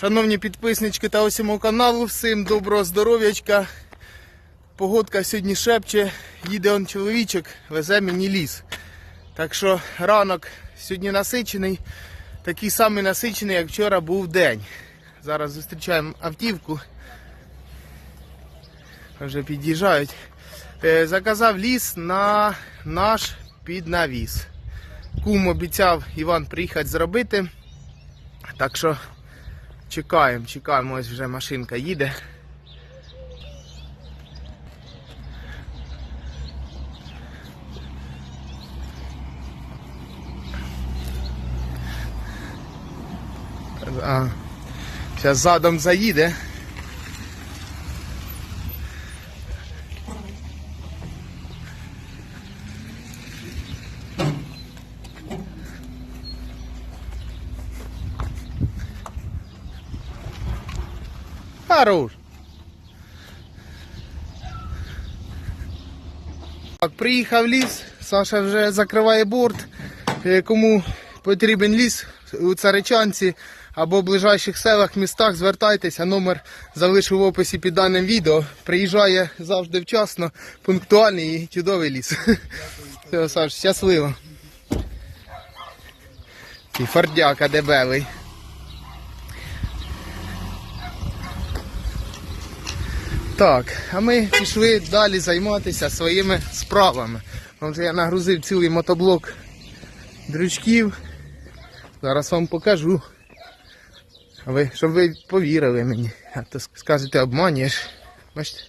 Шановні підписнички та ось мого каналу, всім доброго здоров'ячка. Погодка сьогодні шепче, їде он чоловічок, везе мені ліс. Так що ранок сьогодні насичений, такий самий насичений, як вчора був день. Зараз зустрічаємо автівку. Вже під'їжджають. Е, Заказав ліс на наш піднавіс. Кум обіцяв Іван приїхати зробити. Так що чекаємо, чекаємо, ось вже машинка їде. Зараз задом заїде. Хорош. Так, приїхав ліс, Саша вже закриває борт. Е, Кому потрібен ліс у Царичанці або в ближайших селах, містах, звертайтеся. Номер залишу в описі під даним відео. Приїжджає завжди вчасно, пунктуальний і чудовий ліс. Все, Саш, щасливо. І фордяка дебелий. Так, а ми пішли далі займатися своїми справами. Тому я нагрузив цілий мотоблок дрючків. Зараз вам покажу. Ви, щоб ви повірили мені. А то скажете, обманюєш. Бачите,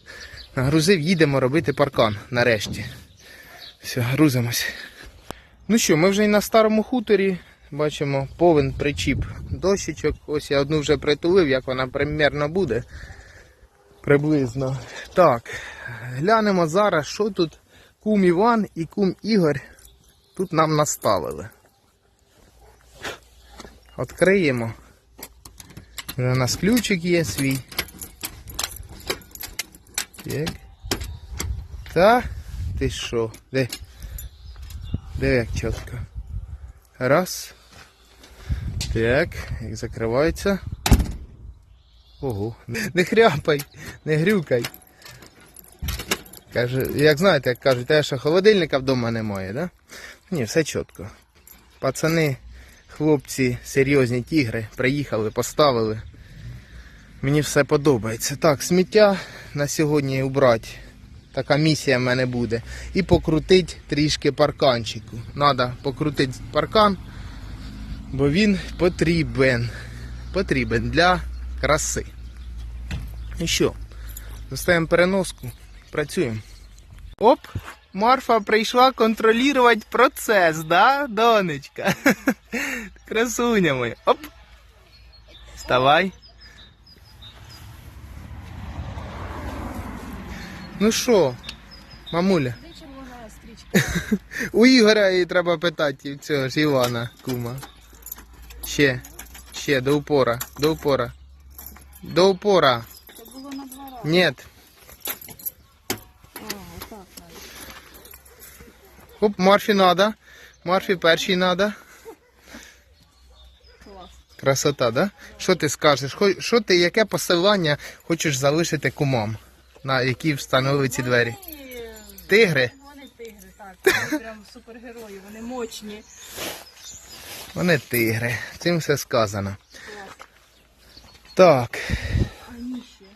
нагрузив, їдемо робити паркан нарешті. Все, грузимось. Ну що, ми вже і на старому хуторі. Бачимо повен причіп дощечок. Ось я одну вже притулив, як вона примірно буде. Приблизно. Так, глянемо зараз, що тут кум Іван і кум Ігор тут нам наставили. Откриємо. У нас ключик є свій. Так. Та, ти що? Де? Де як чітко? Раз. Так, як закривається. Ого, не хряпай, не грюкай. Каже, як знаєте, як кажуть, те, що холодильника вдома немає, да? Ні, все чітко. Пацани, хлопці, серйозні тігри, приїхали, поставили. Мені все подобається. Так, сміття на сьогодні убрати. Така місія в мене буде. І покрутить трішки парканчику. Надо покрутити паркан, бо він потрібен. Потрібен для краси. І що? Достаємо переноску, працюємо. Оп! Марфа прийшла контролювати процес, да, донечка? Красуня моя. Оп! Вставай. Ну що, мамуля? У Ігоря її треба питати, цього ж Івана, кума. Ще, ще, до упора, до упора. До упора. Це було на два рази. Нет. А, отак навіть. Оп, Марфі надо. Марфі першій надо. Клас. Красота, да? Що ти скажеш? Хо- Що ти, яке посилання хочеш залишити кумам, на які встановили ці двері? Ні, Тигри? Вони тигри, так. Вони прям супергерої, вони мощні. Вони тигри. Цим все сказано. Так.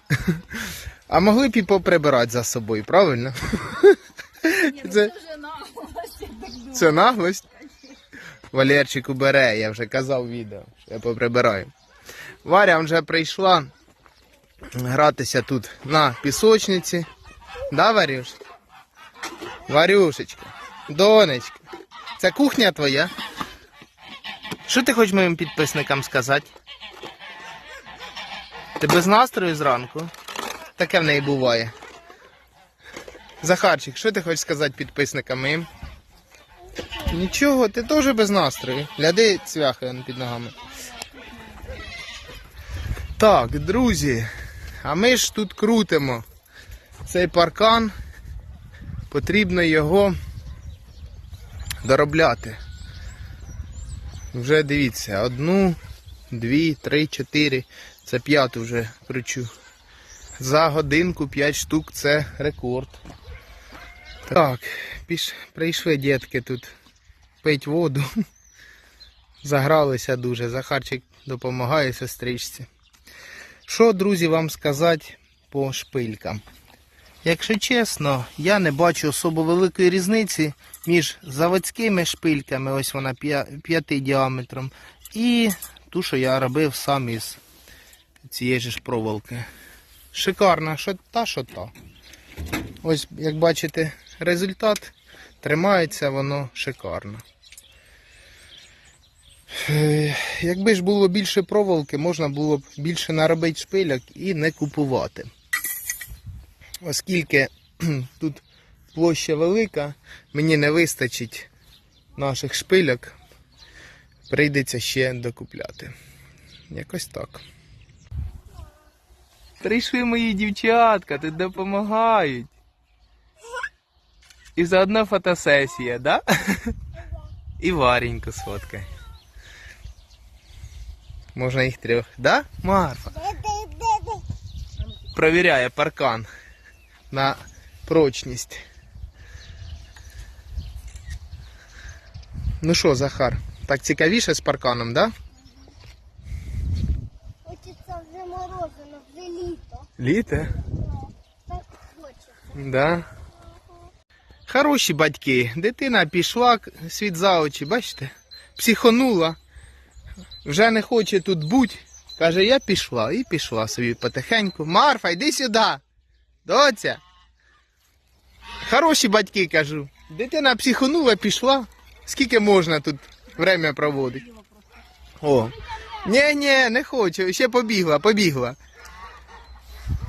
А. А могли б і поприбирати за собою, правильно? Ні, ну Це- це вже наглость, я так думаю. Це наглость. Валерчик убере, я вже казав в відео, що я поприбираю. Варя вже прийшла гратися тут на пісочниці. Да, Варюш? Варюшечка, донечка, це кухня твоя. Що ти хочеш моїм підписникам сказати? Ти без настрою зранку? Таке в неї буває. Захарчик, що ти хочеш сказати підписникам? Нічого, ти теж без настрою. Гляди цвяхи під ногами. Так, друзі, а ми ж тут крутимо цей паркан. Потрібно його доробляти. Вже дивіться, одну, дві, три, чотири. Це п'яту вже кручу. За годинку 5 штук це рекорд. Так, прийшли дітки тут пить воду. Загралися дуже. Захарчик допомагає сестричці. Що, друзі, вам сказати по шпилькам? Якщо чесно, я не бачу особо великої різниці між заводськими шпильками, ось вона 5 діаметром, і ту, що я робив сам із цієї ж проволоки. Шикарна, що та, що та. Ось, як бачите, результат тримається воно шикарно. Якби ж було більше проволоки, можна було б більше наробити шпиляк і не купувати. Оскільки тут площа велика, мені не вистачить наших шпиляк, прийдеться ще докупляти. Якось так. Прийшли мої дівчатка, тут допомагають. І заодно фотосесія, да? І Вареньку сфоткай. Можна їх трьох, да, Марфа? Провіряє паркан на прочність. Ну що, Захар, так цікавіше з парканом, да? Літе? Так хочеться. Да. Хороші батьки. Дитина пішла світ за очі, бачите? Психонула. Вже не хоче тут бути. Каже, я пішла. І пішла собі потихеньку. Марфа, йди сюди. Доця. Хороші батьки, кажу. Дитина психонула, пішла. Скільки можна тут время проводити? О. Ні, ні, не хочу. Ще побігла, побігла.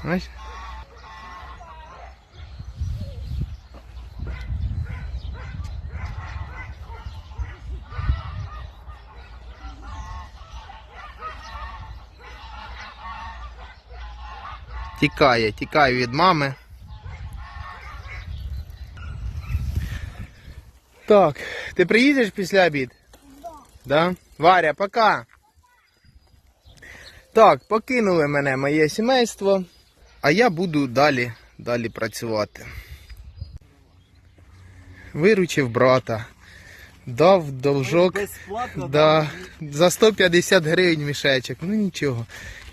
Бачиш? Тікає, тікає від мами. Так, ти приїдеш після обід? Да. Варя, пока. Так, покинули мене моє сімейство, а я буду далі, далі працювати. Виручив брата, дав. Безплатно, Да, за 150 гривень мішечок. Ну нічого.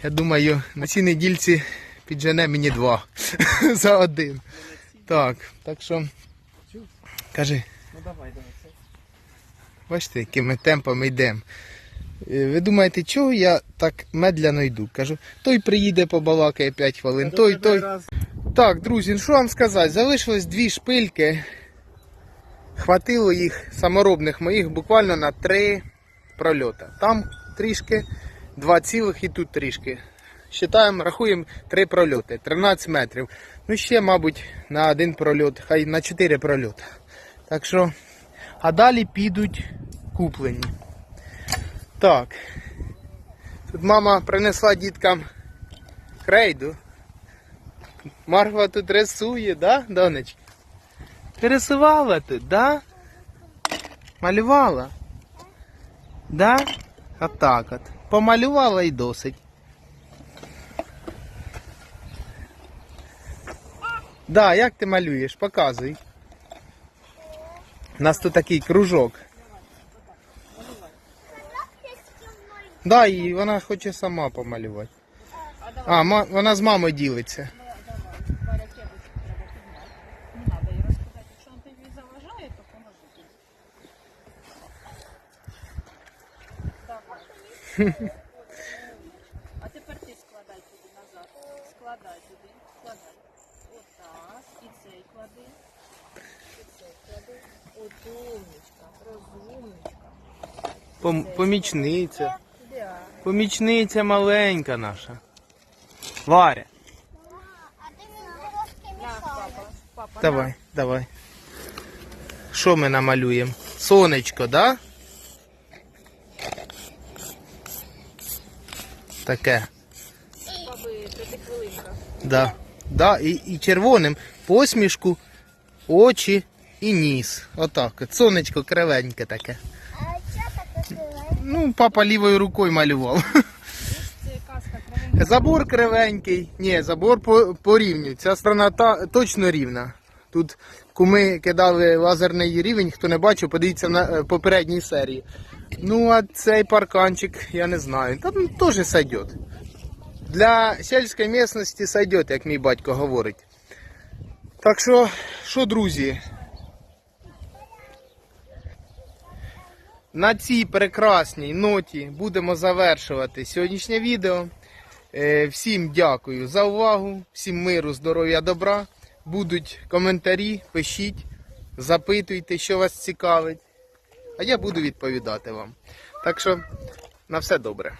Я думаю, на цій недільці піджене мені два за один. Так, так що. Кажи, Ну давай, давай. бачите, якими темпами йдемо. Е, Ви думаєте, чого я так медляно йду? Кажу, той приїде побалакає 5 хвилин, той, той. Так, друзі, ну що вам сказати? Залишилось дві шпильки. Хватило їх саморобних моїх буквально на три прольота. Там трішки, два цілих і тут трішки. Считаємо, рахуємо три прольоти, 13 метрів. Ну ще, мабуть, на один прольот, хай на 4 прольоти. Так що, а далі підуть куплені. Так. Тут мама принесла діткам крейду. Марфа тут рисує, да, донечка? Ти рисувала тут, да? Малювала? Да? Отак от. Помалювала і досить. Да, як ти малюєш? Показуй. У нас тут такий кружок. Да, і вона хоче сама помалювати. А, ма- вона з мамою ділиться. Варя кепочку треба підняти. Не треба їй розказати. Якщо він тобі заважає, то поможи. Давай. А тепер ти складай туди назад. Складай туди. Складай. Отак. І цей клади. І цей клади. От умничка. Розумничка. Пом- помічниця. Помічниця маленька наша. Варя. А ти мені трошки мішаєш. Давай, давай. Що ми намалюємо? Сонечко, да? Таке. Да. Да, і, і червоним посмішку, очі і ніс. Отак. от. Сонечко кривеньке таке. А що таке крила? Ну, папа лівою рукою малював. Забор кривенький. Ні, забор по, по рівню. Ця сторона та, точно рівна. Тут куми кидали лазерний рівень, хто не бачив, подивіться на е, попередній серії. Ну, а цей парканчик, я не знаю. Там теж сойдет. Для сільської місцевості сойдет, як мій батько говорить. Так що, що, друзі? На цій прекрасній ноті будемо завершувати сьогоднішнє відео. Е, Всім дякую за увагу, всім миру, здоров'я, добра. Будуть коментарі, пишіть, запитуйте, що вас цікавить. А я буду відповідати вам. Так що на все добре.